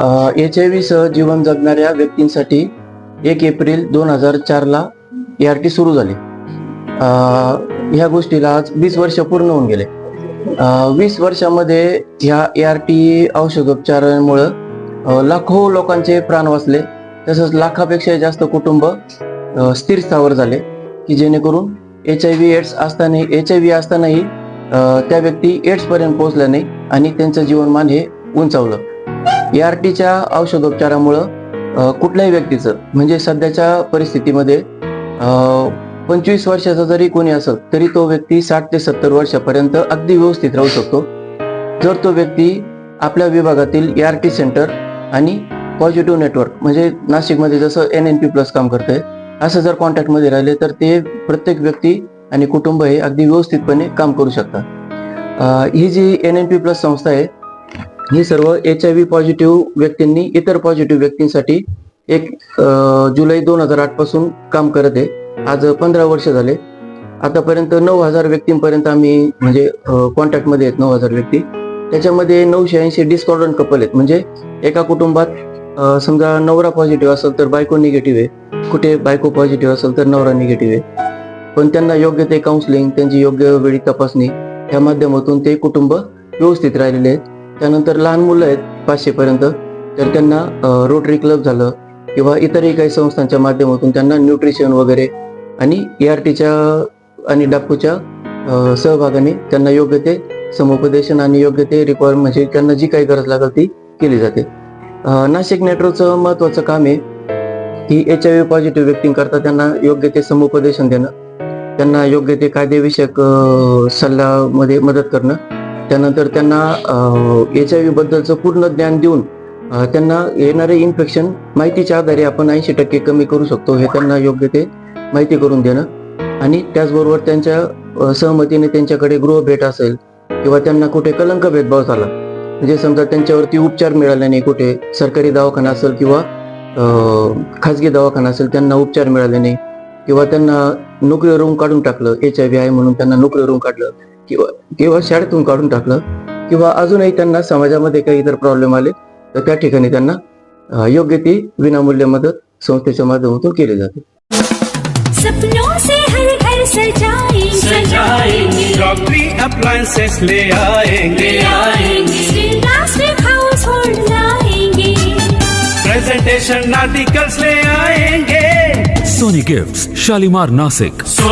H I V सह जीवन जगणाऱ्या व्यक्तींसाठी एक एप्रिल दोन हजार चारला ए आर टी सुरू झाली. ह्या गोष्टीला आज वीस वर्ष पूर्ण होऊन गेले. वीस वर्षामध्ये ह्या ए आर टी औषधोपचारामुळं लाखो लोकांचे प्राण वाचले. तसंच लाखापेक्षा जास्त कुटुंब स्थिर स्थावर झाले की जेणेकरून एच आय व्ही एड्स असताना एच आय व्ही असतानाही त्या व्यक्ती एड्सपर्यंत पोहोचल्या नाही आणि त्यांचं जीवनमान हे उंचावलं. टीच्या औषधोपचारामुळं कुठल्याही व्यक्तीचं म्हणजे सध्याच्या परिस्थितीमध्ये पंचवीस वर्षाचा जरी कोणी असेल तरी तो व्यक्ती साठ ते सत्तर वर्षापर्यंत अगदी व्यवस्थित राहू शकतो. जर तो व्यक्ती आपल्या विभागातील ए आर टी सेंटर आणि पॉझिटिव्ह नेटवर्क म्हणजे नाशिकमध्ये जसं एन एन पी प्लस काम करतंय असं जर कॉन्टॅक्टमध्ये राहिले तर ते प्रत्येक व्यक्ती आणि कुटुंब हे अगदी व्यवस्थितपणे काम करू शकतात. ही जी एन एन पी प्लस संस्था आहे ही सर्व एच आय व्ही पॉझिटिव्ह व्यक्तींनी इतर पॉझिटिव्ह व्यक्तींसाठी एक जुलै दोन हजार आठपासून काम करत आहे. आज पंधरा वर्ष झाले. आतापर्यंत नऊ हजार व्यक्तींपर्यंत आम्ही म्हणजे कॉन्टॅक्टमध्ये आहेत नऊ हजार व्यक्ती. त्याच्यामध्ये नऊशे ऐंशी डिस्कॉर्डन कपल आहेत. म्हणजे एका कुटुंबात समजा नवरा पॉझिटिव्ह असेल तर बायको निगेटिव्ह आहे. कुठे बायको पॉझिटिव्ह असेल तर नवरा निगेटिव्ह आहे. पण त्यांना योग्य ते काउन्सिलिंग त्यांची योग्य वेळी तपासणी या माध्यमातून ते कुटुंब व्यवस्थित राहिलेले आहेत. त्यानंतर लहान मुलं आहेत पाचशेपर्यंत. तर त्यांना रोटरी क्लब झालं किंवा इतरही काही संस्थांच्या माध्यमातून त्यांना न्यूट्रिशन वगैरे आणि ए आर टीच्या आणि डापूच्या सहभागाने त्यांना योग्य ते समुपदेशन आणि योग्य ते रिक्वायर म्हणजे त्यांना जी काही गरज लागेल ती केली जाते. नाशिक मेट्रोचं महत्त्वाचं काम आहे की एच आय व्ही पॉझिटिव्ह व्यक्तींकरता त्यांना योग्य ते समुपदेशन देणं त्यांना योग्य ते कायदेविषयक अ, सल्ल्यामध्ये मदत करणं. त्यानंतर त्यांना एच आय व्ही बद्दलचं पूर्ण ज्ञान देऊन त्यांना येणारे इन्फेक्शन माहितीच्या आधारे आपण ऐंशी टक्के कमी करू शकतो हे त्यांना योग्य ते माहिती करून देणं. आणि त्याचबरोबर त्यांच्या सहमतीने त्यांच्याकडे गृह भेट असेल किंवा त्यांना कुठे कलंक भेदभाव झाला म्हणजे समजा त्यांच्यावरती उपचार मिळाले नाही कुठे सरकारी दवाखाना असेल किंवा खाजगी दवाखाना असेल त्यांना उपचार मिळाले नाही किंवा त्यांना नोकरी रूम काढून टाकलं एच आय व्ही आहे म्हणून त्यांना नोकरीवरून काढलं किंवा किंवा शाळेतून काढून टाकलं किंवा अजूनही त्यांना समाजामध्ये काही इतर प्रॉब्लेम आले तर त्या ठिकाणी त्यांना योग्य ती विनामूल्य मदत संस्थेच्या माध्यमातून केली जाते. प्रेजेंटेशन आर्टिकल्स ले आएंगे. Sony Gifts, Shalimar Nasik.